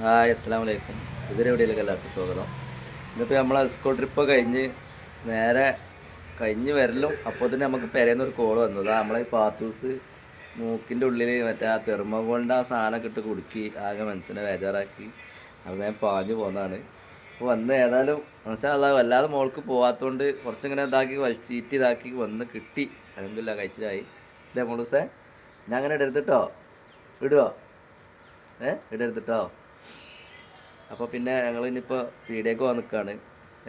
Hi അസ്സാം വലൈക്കും ഇതൊരു വീഡിയോയിലേക്ക് എല്ലാവർക്കും സ്വാഗതം. ഇന്നിപ്പോൾ നമ്മൾ സ്കൂൾ ട്രിപ്പ് കഴിഞ്ഞ് നേരെ കഴിഞ്ഞ് വരലും അപ്പോൾ തന്നെ നമുക്ക് പെരയുന്ന ഒരു കോൾ വന്നത് നമ്മളെ ഈ പാത്തൂസ് മൂക്കിന്റെ ഉള്ളിൽ മറ്റേ ആ തെർമോകോളിന്റെ ആ സാധനമൊക്കെ ഇട്ട് കുടുക്കി ആകെ മനസ്സിനെ ബേജാറാക്കി. അത് ഞാൻ പാഞ്ഞു പോകുന്നതാണ് അപ്പോൾ വന്ന് ഏതായാലും മനസ്സിലാ വല്ലാതെ മോൾക്ക് പോകാത്തതുകൊണ്ട് കുറച്ചിങ്ങനെ ഇതാക്കി വലിച്ചീറ്റ് ഇതാക്കി വന്ന് കിട്ടി. അതെന്തില്ല കഴിച്ചിലായി. ഇല്ലേ മോളൂസേ ഞാൻ അങ്ങനെ ഇടരുത് കേട്ടോ ഇടുവോ? ഏ? ഇടരുത്തിട്ടോ അപ്പോൾ പിന്നെ ഞങ്ങൾ ഇനിയിപ്പോൾ പീടിയേക്ക് പോകാൻ നിൽക്കുകയാണ്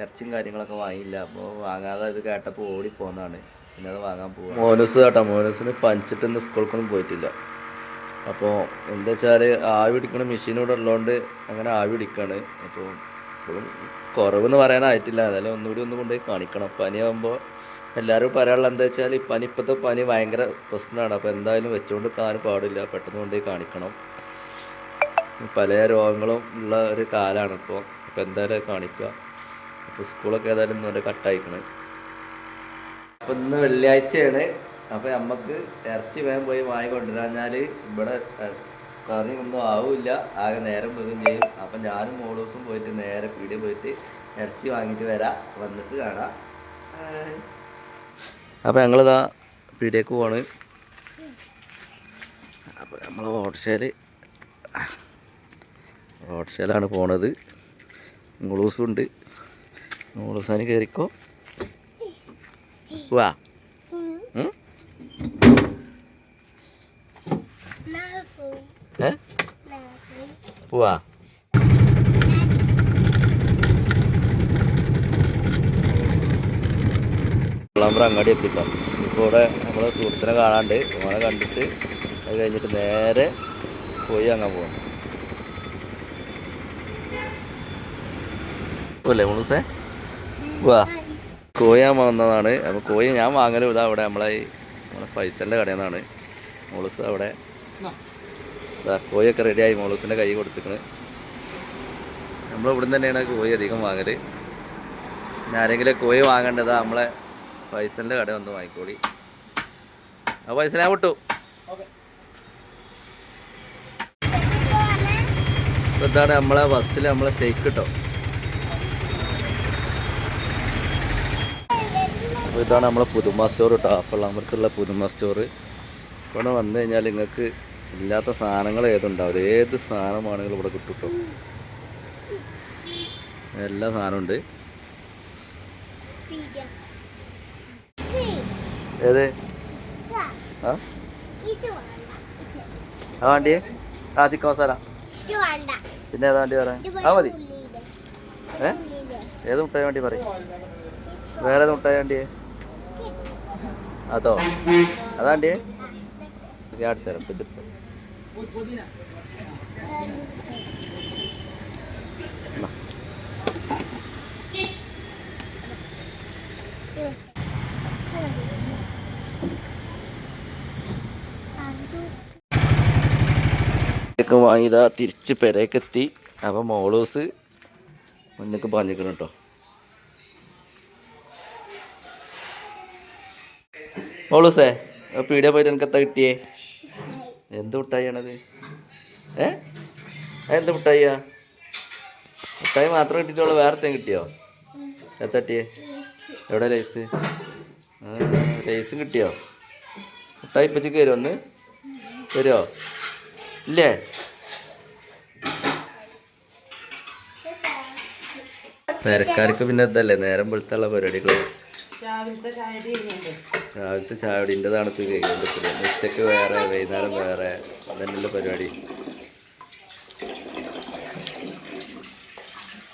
ഇറച്ചിയും കാര്യങ്ങളൊക്കെ വാങ്ങിയില്ല. അപ്പോൾ വാങ്ങാതെ ഇത് കേട്ടപ്പോൾ ഓടി പോകുന്നതാണ് പിന്നെ അത് വാങ്ങാൻ പോകും മോനസ് കേട്ടോ മോനസിന് പഞ്ചിട്ട് ഇന്ന് സ്കൂൾക്കൊന്നും പോയിട്ടില്ല. അപ്പോൾ എന്താ വെച്ചാൽ ആവി പിടിക്കണ മെഷീനോട് ഉള്ളതുകൊണ്ട് അങ്ങനെ ആവി പിടിക്കുകയാണ് അപ്പോൾ ഇപ്പോഴും കുറവെന്ന് പറയാനായിട്ടില്ല. അതായത് ഒന്നുകൂടി ഒന്നും കൊണ്ടുപോയി കാണിക്കണം. പനിയാകുമ്പോൾ എല്ലാവരും പറയാനുള്ള എന്താ വെച്ചാൽ ഈ പനി ഇപ്പോഴത്തെ പനി ഭയങ്കര പ്രശ്നമാണ്. അപ്പോൾ എന്തായാലും വെച്ചുകൊണ്ട് കാണാൻ പാടില്ല. പെട്ടെന്ന് കൊണ്ടുപോയി കാണിക്കണം. പല രോഗങ്ങളും ഉള്ള ഒരു കാലമാണ് ഇപ്പോൾ അപ്പോൾ എന്തായാലും കാണിക്കുക അപ്പോൾ സ്കൂളൊക്കെ ഏതായാലും ഇന്ന് കട്ടായിക്കണേ. അപ്പോൾ ഇന്ന് വെള്ളിയാഴ്ചയാണ്. അപ്പോൾ നമുക്ക് ഇറച്ചി വേഗം പോയി വാങ്ങി കൊണ്ടുവരാഞ്ഞാൽ ഇവിടെ കറി ഒന്നും ആവില്ല. ആകെ നേരം പോകുകയും ചെയ്യും. അപ്പം ഞാനും മോളൂസും പോയിട്ട് നേരെ പീടിയ പോയിട്ട് ഇറച്ചി വാങ്ങിയിട്ട് വരാം. വന്നിട്ട് കാണാം. അപ്പോൾ ഞങ്ങളിതാ പീടിയേക്ക് പോവാണ് അപ്പോൾ നമ്മൾ ഓട്ടോഷയിൽ ഓട്ടോഷയിലാണ് പോണത്. ഗ്ലൂസും ഉണ്ട് മുളൂസാന് കയറിക്കോ വാ. പോവാ. അങ്ങാടി എത്തിട്ടോ. ഇപ്പോൾ ഇവിടെ നമ്മളെ സുഹൃത്തിനെ കാണാണ്ട്. ഓനെ കണ്ടിട്ട് അത് കഴിഞ്ഞിട്ട് നേരെ പോയി അങ്ങാൻ പോകാം അല്ലേ മുളൂസേ? വാ. കോഴി ഞാൻ വന്നതാണ്. അപ്പോൾ കോഴി ഞാൻ വാങ്ങലും ഇതാ അവിടെ നമ്മളെ നമ്മളെ ഫൈസലിന്റെ കടയിൽ നിന്നാണ് മോളൂസ് അവിടെ ഇതാ കോഴിയൊക്കെ റെഡിയായി മോളൂസിന്റെ കൈ കൊടുത്തിക്കണ്. നമ്മൾ ഇവിടുന്ന് തന്നെയാണ് കോഴി അധികം വാങ്ങൽ പിന്നെ ആരെങ്കിലും കോഴി വാങ്ങേണ്ടതാ നമ്മളെ ഫൈസലിന്റെ കട വന്ന് വാങ്ങിക്കോളി. ആ പൈസ ഞാൻ വിട്ടു. ഇതാണ് നമ്മളെ ബസ്സിൽ നമ്മളെ ഷെയ്ക്ക് കിട്ടോ അപ്പോൾ ഇതാണ് നമ്മളെ പുതുമ സ്റ്റോർ കേട്ടോ അപ്പള്ളാമൃത്തുള്ള പുതുമ സ്റ്റോർ ഇവിടെ വന്നു കഴിഞ്ഞാൽ നിങ്ങൾക്ക് ഇല്ലാത്ത സാധനങ്ങൾ ഏതുണ്ടാവില്ല ഏത് സാധനമാണെങ്കിലും ഇവിടെ കിട്ടും എല്ലാ സാധനമുണ്ട് ഏത്? ആ? ആ വണ്ടിയെ ആ ചിക്കൻ മസാല പിന്നെ ഏതാ വണ്ടി പറയാം ആ മതി. ഏ? ഏത് മുട്ടായി വണ്ടി പറയും? വേറെ ഏത് മുട്ടായി വണ്ടിയെ? അതോ? അതാണ്ടി? അടുത്തരാം വെച്ചിട്ട് ഒക്കെ വാങ്ങിയതാ തിരിച്ച് പെരേക്കെത്തി. അപ്പം മോളൂസ് മുന്നേക്ക് പറഞ്ഞിരിക്കണം കേട്ടോ മോളൂസേ പീടിയ പോയിട്ട് എനിക്ക് കിട്ടിയേ? എന്ത് മുട്ടായിയാണത്? ഏ? എന്ത് മുട്ടായിയാ? മുട്ടായി മാത്രം കിട്ടിയിട്ടുള്ളൂ വേറെ എന്തെങ്കിലും കിട്ടിയോ? എത്തട്ടിയേ എവിടെ ലൈസ് ലൈസും കിട്ടിയോ? മുട്ടായി ഇപ്പച്ചക്ക് വരുമോ ഒന്ന്? വരുമോ ഇല്ലേ? തിരക്കാർക്ക് പിന്നെ ഇതല്ലേ നേരം വെളുത്തുള്ള പരിപാടികൾ രാവിലത്തെ ചായടിന്റെ തണുത്ത് കേൾക്കുന്നത് ഉച്ചയ്ക്ക് വേറെ വൈകുന്നേരം വേറെ അതന്നെയുള്ള പരിപാടി?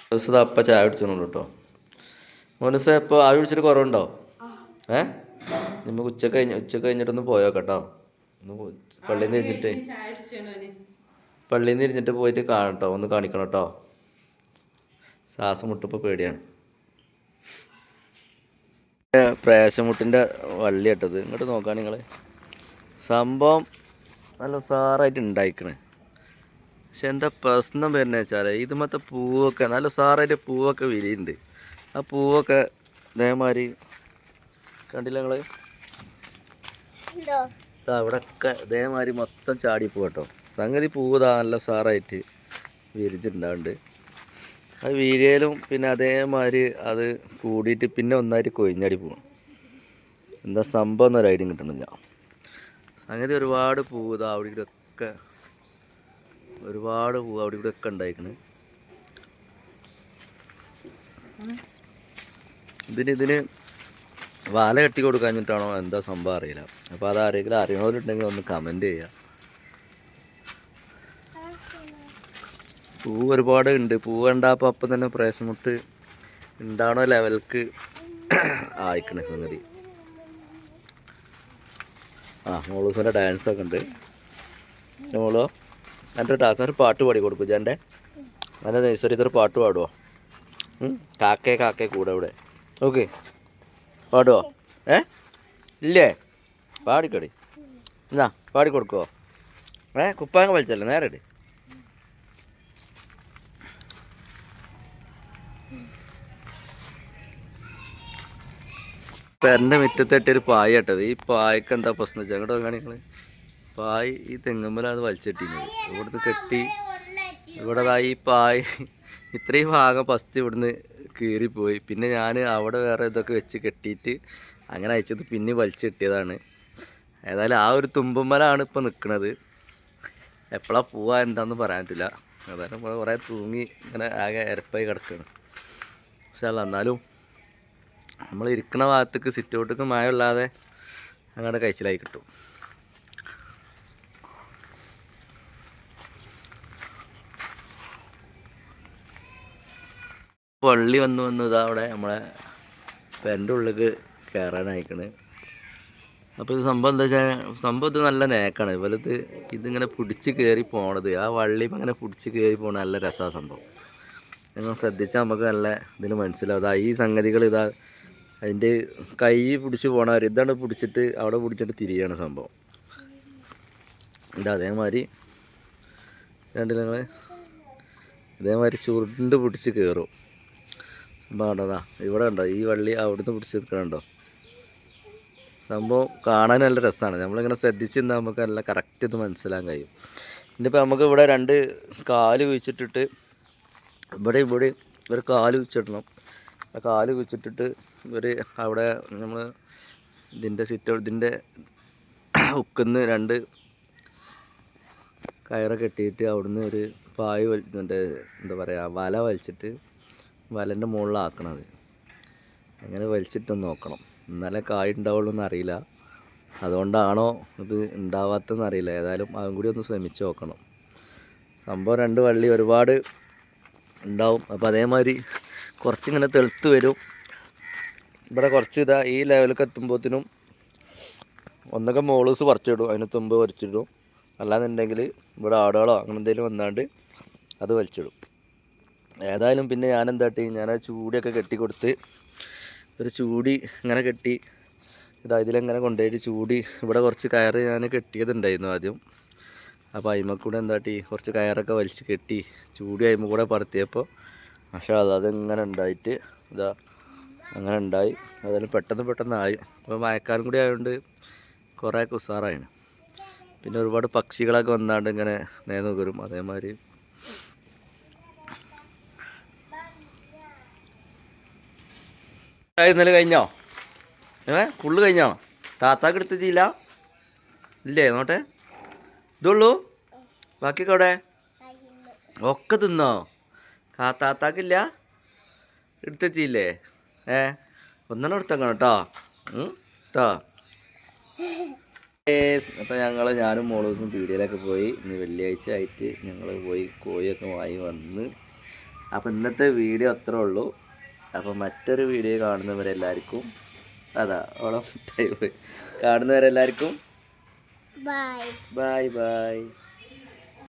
ദിവസം അപ്പ ചായ പിടിച്ചോളൂ കേട്ടോ. മോനസ ഇപ്പോൾ ആവി പിടിച്ചിട്ട് കുറവുണ്ടോ? ഏ? നമുക്ക് ഉച്ച കഴിഞ്ഞ് ഉച്ച കഴിഞ്ഞിട്ടൊന്ന് പോയോ കേട്ടോ ഒന്ന് പള്ളിയിൽ നിന്ന് ഇരുന്നിട്ട്. പള്ളിയിൽ നിന്ന് ഇരുന്നിട്ട് പോയിട്ട് കാണട്ടോ ഒന്ന് കാണിക്കണം കേട്ടോ. ശ്വാസം മുട്ടിപ്പോൾ പേടിയാണ്. പ്രേശമുട്ടിന്റെ വള്ളി ഇട്ടത് ഇങ്ങോട്ട് നോക്കാം നിങ്ങൾ സംഭവം നല്ല ഉസാറായിട്ട് ഉണ്ടായിക്കണ്. പക്ഷെ എന്താ പ്രശ്നം വരുന്നത് വെച്ചാൽ ഇതുമത്തെ പൂവൊക്കെ നല്ല ഉസാറായിട്ട് പൂവൊക്കെ വിരിയുണ്ട്. ആ പൂവൊക്കെ ഇതേമാതിരി കണ്ടില്ല നിങ്ങൾ അവിടെ ഒക്കെ ഇതേമാതിരി മൊത്തം ചാടിപ്പോ കേട്ടോ. സംഗതി പൂവ് നല്ല സാറായിട്ട് വിരിഞ്ഞിട്ടുണ്ടാവുന്നുണ്ട്. അത് വീരയിലും പിന്നെ അതേമാതിരി അത് കൂടിയിട്ട് പിന്നെ ഒന്നായിട്ട് കൊഴിഞ്ഞാടി പോകും എന്താ സംഭവം എന്നൊരു ഐഡിയ കിട്ടണില്ല അങ്ങനെ ഒരുപാട് പൂവ് ഇതാ അവിടെ ഇവിടെ ഒക്കെ ഒരുപാട് പൂവ് അവിടെ ഇവിടെ ഒക്കെ ഉണ്ടായിക്കണ്. ഇതിന് ഇതിന് വാല കെട്ടി കൊടുക്കാഞ്ഞിട്ടാണോ എന്താ സംഭവം അറിയില്ല. അപ്പോൾ അത് ആരെങ്കിലും ഉണ്ടെങ്കിൽ ഒന്ന് കമന്റ് ചെയ്യുക പൂവ് ഒരുപാട് ഉണ്ട്. പൂ കണ്ടപ്പോൾ അപ്പം തന്നെ പ്രേസമുട്ട് എന്താണോ ലെവൽക്ക് ആയിക്കണേ സംഗതി. ആ മോളൂസിന്റെ ഡാൻസ് ഒക്കെ ഉണ്ട്. മോളോ എന്റെ ഡാൻസ് ഒരു പാട്ട് പാടി കൊടുക്കും ജാന്റെ നല്ല നൈസറി ഇതൊരു പാട്ട് പാടുമോ? കാക്കേ കാക്കേ കൂടെ ഇവിടെ. ഓക്കെ. പാടുവോ? ഏ? ഇല്ലേ? പാടിക്കടി. എന്നാ പാടി കൊടുക്കുവോ? ഏ കുപ്പാങ്ങ വലിച്ചല്ലേ? നേരെ പെരന്റെ മുറ്റത്തിട്ടൊരു പായ കേട്ടത് ഈ പായക്ക് എന്താ പ്രശ്നം വെച്ചാൽ അങ്ങോട്ട് നോക്കുകയാണെങ്കിൽ പായ് ഈ തെങ്ങുമ്പലാണ് വലിച്ചിട്ടിരുന്നത് ഇവിടുന്ന് കെട്ടി ഇവിടെ ഈ പായ് ഇത്രയും ഭാഗം ഫസ്റ്റ് ഇവിടുന്ന് കീറിപ്പോയി. പിന്നെ ഞാൻ അവിടെ വേറെ ഇതൊക്കെ വെച്ച് കെട്ടിയിട്ട് അങ്ങനെ അയച്ചത് പിന്നെ വലിച്ചു കിട്ടിയതാണ് ഏതായാലും ആ ഒരു തുമ്പുമ്മലാണ് ഇപ്പോൾ നിൽക്കുന്നത് എപ്പോഴാണ് പോവാ എന്താണെന്ന് പറയാൻ പറ്റില്ല. ഏതായാലും കുറേ തൂങ്ങി ഇങ്ങനെ ആകെ എരപ്പായി കിടക്കുകയാണ് പക്ഷേ അല്ല എന്നാലും നമ്മൾ ഇരിക്കുന്ന ഭാഗത്തേക്ക് സിറ്റ് ഔട്ടേക്ക് മഴ അങ്ങനെ അങ്ങോട്ട് കഴിച്ചിലായി കിട്ടും. പള്ളി വന്ന് വന്ന് ഇതാ അവിടെ നമ്മളെ പെരന്റെ ഉള്ളിലേക്ക് കയറാനായിക്കണ് അപ്പോൾ ഇത് സംഭവം എന്താ വെച്ചാൽ സംഭവം ഇത് നല്ല നേക്കാണ്. ഇവലത് ഇതിങ്ങനെ പിടിച്ച് കയറി പോണത് ആ വള്ളി ഇങ്ങനെ പിടിച്ച് കയറി പോകണ നല്ല രസമാണ് സംഭവം. നിങ്ങൾ ശ്രദ്ധിച്ചാൽ നമുക്ക് നല്ല ഇതിന് മനസ്സിലാവും. ഈ സംഗതികൾ ഇതാ അതിന്റെ കൈ പിടിച്ച് പോണവർ ഇതാണ് പിടിച്ചിട്ട് അവിടെ പിടിച്ചിട്ട് തിരിയാണ് സംഭവം. ഇത് അതേമാതിരി രണ്ടിലങ്ങളെ നിങ്ങൾ ഇതേമാതിരി ചുരുണ്ട് പിടിച്ച് കയറും സംഭവം കണ്ടതാ ഇവിടെ ഉണ്ടോ ഈ വള്ളി അവിടുന്ന് പിടിച്ച് നിൽക്കണുണ്ടോ? സംഭവം കാണാൻ നല്ല രസമാണ്. നമ്മളിങ്ങനെ ശ്രദ്ധിച്ച് നിന്നാൽ നമുക്ക് നല്ല കറക്റ്റ് ഇത് മനസ്സിലാക്കാൻ കഴിയും. ഇന്നിപ്പോൾ നമുക്ക് ഇവിടെ രണ്ട് കാൽ കുഴിച്ചിട്ടിട്ട് ഇവിടെ ഇവിടെ ഒരു കാൽ കുഴിച്ചിടണം. കാൽ വെച്ചിട്ടിട്ട് ഒരു അവിടെ നമ്മൾ ഇതിന്റെ സിറ്റ് ഇതിന്റെ ഉക്കുന്ന് രണ്ട് കയറ് കെട്ടിയിട്ട് അവിടുന്ന് ഒരു പായ് വലി മറ്റേ എന്താ പറയുക വല വലിച്ചിട്ട് വലന്റെ മുകളിലാക്കണത് അങ്ങനെ വലിച്ചിട്ടൊന്ന് നോക്കണം. എന്നാലേ കായ് ഉണ്ടാവുള്ളൂ എന്നറിയില്ല. അതുകൊണ്ടാണോ ഇത് ഉണ്ടാവാത്തതെന്ന് അറിയില്ല. ഏതായാലും അതും കൂടി ഒന്ന് ശ്രമിച്ച് നോക്കണം. സംഭവം രണ്ട് വള്ളി ഒരുപാട് ഉണ്ടാവും. അപ്പോൾ അതേമാതിരി കുറച്ചിങ്ങനെ തെളുത്ത് വരും. ഇവിടെ കുറച്ച് ഇതാ ഈ ലെവലൊക്കെ എത്തുമ്പോഴത്തേനും ഒന്നൊക്കെ മോളൂസ് പറിച്ചിടും. അതിന് തുമ്പ് പറിച്ചിടും അല്ലാന്നുണ്ടെങ്കിൽ ഇവിടെ ആടുകളോ അങ്ങനെ എന്തെങ്കിലും വന്നാണ്ട് അത് വലിച്ചിടും. ഏതായാലും പിന്നെ ഞാൻ എന്താട്ടി ഞാൻ ആ ചൂടിയൊക്കെ കെട്ടി കൊടുത്ത് ഒരു ചൂടി ഇങ്ങനെ കെട്ടി ഇതാ ഇതിലെങ്ങനെ കൊണ്ടുപോയിട്ട് ചൂടി ഇവിടെ കുറച്ച് കയറ് ഞാൻ കെട്ടിയതുണ്ടായിരുന്നു ആദ്യം. അപ്പോൾ അതിമക്കൂടെ കൂടെ എന്താട്ടി കുറച്ച് കയറൊക്കെ വലിച്ച് കെട്ടി ചൂടി അയിമ കൂടെ പറത്തിയപ്പോൾ പക്ഷേ അത് അതിങ്ങനെ ഉണ്ടായിട്ട് ഇതാ അങ്ങനെ ഉണ്ടായി. അതെല്ലാം പെട്ടെന്ന് പെട്ടെന്നായി അപ്പോൾ മഴക്കാലം കൂടി ആയതുകൊണ്ട് കുറേ ഉസാറായിന്. പിന്നെ ഒരുപാട് പക്ഷികളൊക്കെ വന്നാണ്ട് ഇങ്ങനെ നേന്നുകരും അതേമാതിരി ഇന്നലെ കഴിഞ്ഞോ? ഏ? ഫുള്ള് കഴിഞ്ഞോ? താത്താക്ക് എടുത്തില്ല ഇല്ലേ? നോട്ടെ. ഇതുള്ളൂ? ബാക്കിയൊക്കെ അവിടെ ഒക്കെ തിന്നോ? കാ എടുത്തച്ചില്ലേ ഏ ഒന്നെണ്ണം എടുത്തേക്കണം കേട്ടോ കേട്ടോ അപ്പോൾ ഞങ്ങൾ ഞാനും മോളൂസും പീടിയയിലൊക്കെ പോയി. ഇന്ന് വെള്ളിയാഴ്ച ആയിട്ട് ഞങ്ങൾ പോയി കോഴിയൊക്കെ വാങ്ങി വന്ന്. അപ്പോൾ ഇന്നത്തെ വീഡിയോ അത്രേ ഉള്ളൂ. അപ്പോൾ മറ്റൊരു വീഡിയോ കാണുന്നവരെല്ലാവർക്കും അതാ ഓളം ടൈം കാണുന്നവരെല്ലാവർക്കും ബൈ ബൈ ബായ്